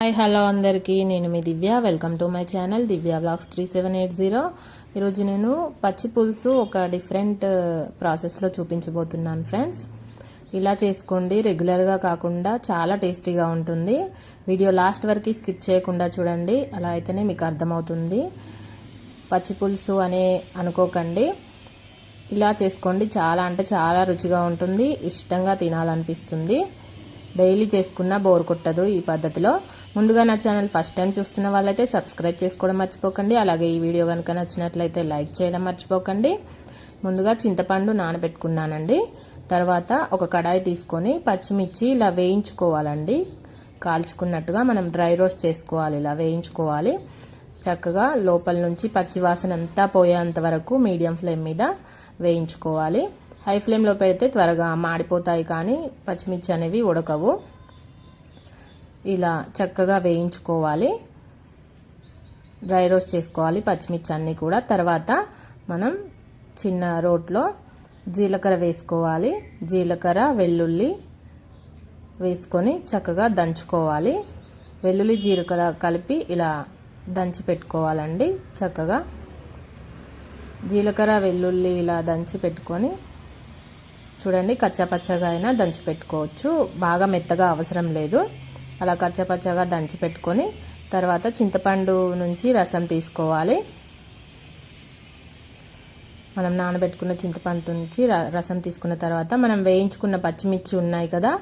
Hi hello అందరికీ. నేను మీ Divya. Welcome to my channel Divya blogs three seven eight zero ఈరోజు నేను పచ్చి పులుసు ఒక డిఫరెంట్ ప్రాసెస్లో uh, చూపించబోతున్నాను ఫ్రెండ్స్ ఇలా చేసుకోండి. రెగ్యులర్గా కాకుండా చాలా టేస్టీగా ఉంటుంది. వీడియో లాస్ట్ వరకు స్కిప్ చేయకుండా చూడండి. అలా అయితేనే మీకు అర్థమవుతుంది. పచ్చి పులుసు అనే అనుకోకండి. ఇలా చేసుకోండి. చాలా అంటే చాలా రుచిగా ఉంటుంది. ఇష్టంగా తినాలనిపిస్తుంది. డైలీ చేసుకున్న బోర్ కొట్టదు ఈ పద్ధతిలో. ముందుగా నా ఛానల్ ఫస్ట్ టైం చూస్తున్న వాళ్ళైతే సబ్స్క్రైబ్ చేసుకోవడం మర్చిపోకండి. అలాగే ఈ వీడియో కనుక నచ్చినట్లయితే లైక్ చేయడం మర్చిపోకండి. ముందుగా చింతపండు నానబెట్టుకున్నానండి. తర్వాత ఒక కడాయి తీసుకొని పచ్చిమిర్చి ఇలా వేయించుకోవాలండి. కాల్చుకున్నట్టుగా మనం డ్రై రోస్ట్ చేసుకోవాలి ఇలా వేయించుకోవాలి. చక్కగా లోపల నుంచి పచ్చివాసన అంతా పోయేంత వరకు మీడియం ఫ్లేమ్ మీద వేయించుకోవాలి. హై ఫ్లేమ్లో పెడితే త్వరగా మాడిపోతాయి కానీ పచ్చిమిర్చి అనేవి ఉడకవు. ఇలా చక్కగా వేయించుకోవాలి. డ్రై రోస్ట్ చేసుకోవాలి పచ్చిమిర్చి అన్నీ కూడా. తర్వాత మనం చిన్న రోట్లో జీలకర్ర వేసుకోవాలి. జీలకర్ర వెల్లుల్లి వేసుకొని చక్కగా దంచుకోవాలి. వెల్లుల్లి జీలకర్ర కలిపి ఇలా దంచి పెట్టుకోవాలండి. చక్కగా జీలకర్ర వెల్లుల్లి ఇలా దంచి పెట్టుకొని చూడండి కచ్చాపచ్చగా అయినా దంచి పెట్టుకోవచ్చు. బాగా మెత్తగా అవసరం లేదు. అలా కచ్చపచ్చగా దంచి పెట్టుకొని తర్వాత చింతపండు నుంచి రసం తీసుకోవాలి. మనం నానబెట్టుకున్న చింతపండు నుంచి రసం తీసుకున్న తర్వాత మనం వేయించుకున్న పచ్చిమిర్చి ఉన్నాయి కదా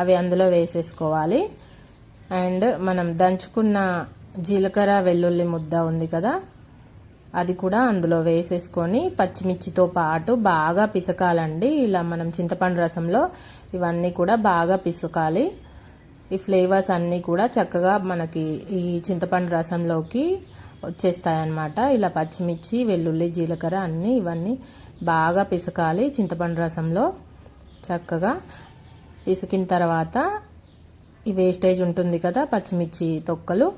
అవి అందులో వేసేసుకోవాలి. అండ్ మనం దంచుకున్న జీలకర్ర వెల్లుల్లి ముద్ద ఉంది కదా అది కూడా అందులో వేసేసుకొని పచ్చిమిర్చితో పాటు బాగా పిసకాలండి. ఇలా మనం చింతపండు రసంలో ఇవన్నీ కూడా బాగా పిసకాలి. ఈ ఫ్లేవర్స్ అన్నీ కూడా చక్కగా మనకి ఈ చింతపండు రసంలోకి వచ్చేస్తాయన్నమాట. ఇలా పచ్చిమిర్చి వెల్లుల్లి జీలకర్ర అన్నీ ఇవన్నీ బాగా పిసకాలి చింతపండు రసంలో. చక్కగా పిసికిన తర్వాత ఈ వేస్టేజ్ ఉంటుంది కదా పచ్చిమిర్చి తొక్కలు.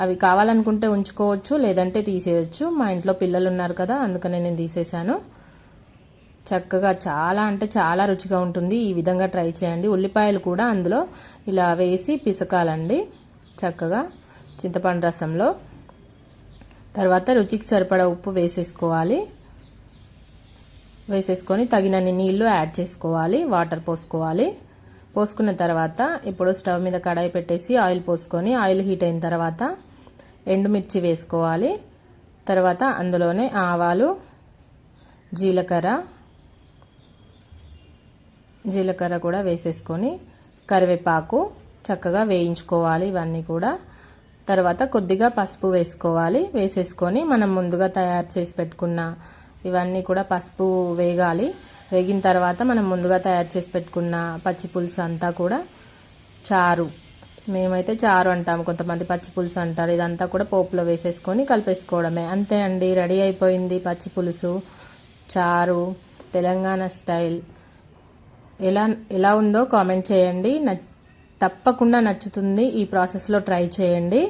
అవి కావాలనుకుంటే ఉంచుకోవచ్చు లేదంటే తీసేయచ్చు. మా ఇంట్లో పిల్లలు ఉన్నారు కదా అందుకనే నేను తీసేసాను చక్కగా చాలా అంటే చాలా రుచిగా ఉంటుంది. ఈ విధంగా ట్రై చేయండి. ఉల్లిపాయలు కూడా అందులో ఇలా వేసి పిసకాలండి. చక్కగా చింతపండు రసంలో. తర్వాత రుచికి సరిపడా ఉప్పు వేసేసుకోవాలి. వేసేసుకొని తగినన్ని నీళ్ళు యాడ్ చేసుకోవాలి. వాటర్ పోసుకోవాలి. పోసుకున్న తర్వాత ఇప్పుడు స్టవ్ మీద కడాయి పెట్టేసి ఆయిల్ పోసుకొని ఆయిల్ హీట్ అయిన తర్వాత ఎండుమిర్చి వేసుకోవాలి. తర్వాత అందులోనే ఆవాలు జీలకర్ర జీలకర్ర కూడా వేసేసుకొని కరివేపాకు చక్కగా వేయించుకోవాలి ఇవన్నీ కూడా. తర్వాత కొద్దిగా పసుపు వేసుకోవాలి. వేసేసుకొని మనం ముందుగా తయారు చేసి పెట్టుకున్న ఇవన్నీ కూడా పసుపు వేగాలి. వేగిన తర్వాత మనం ముందుగా తయారు చేసి పెట్టుకున్న పచ్చి పులుసు అంతా కూడా చారు. మేమైతే చారు అంటాము. కొంతమంది పచ్చి పులుసు అంటారు. ఇదంతా కూడా పోపులో వేసేసుకొని కలిపేసుకోవడమే. అంతే అండి. రెడీ అయిపోయింది పచ్చి పులుసు చారు తెలంగాణ స్టైల్. ఎలా ఎలా ఉందో కామెంట్ చేయండి. తప్పకుండా నచ్చుతుంది ఈ ప్రాసెస్లో ట్రై చేయండి.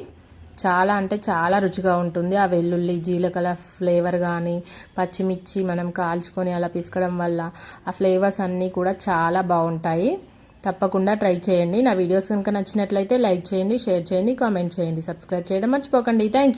చాలా అంటే చాలా రుచిగా ఉంటుంది. ఆ వెల్లుల్లి జీలకల ఫ్లేవర్ కానీ పచ్చిమిర్చి మనం కాల్చుకొని అలా పిసకడం వల్ల ఆ ఫ్లేవర్స్ అన్నీ కూడా చాలా బాగుంటాయి. తప్పకుండా ట్రై చేయండి. నా వీడియోస్ కనుక నచ్చినట్లయితే లైక్ చేయండి షేర్ చేయండి కామెంట్ చేయండి. సబ్స్క్రైబ్ చేయడం మర్చిపోకండి. థ్యాంక్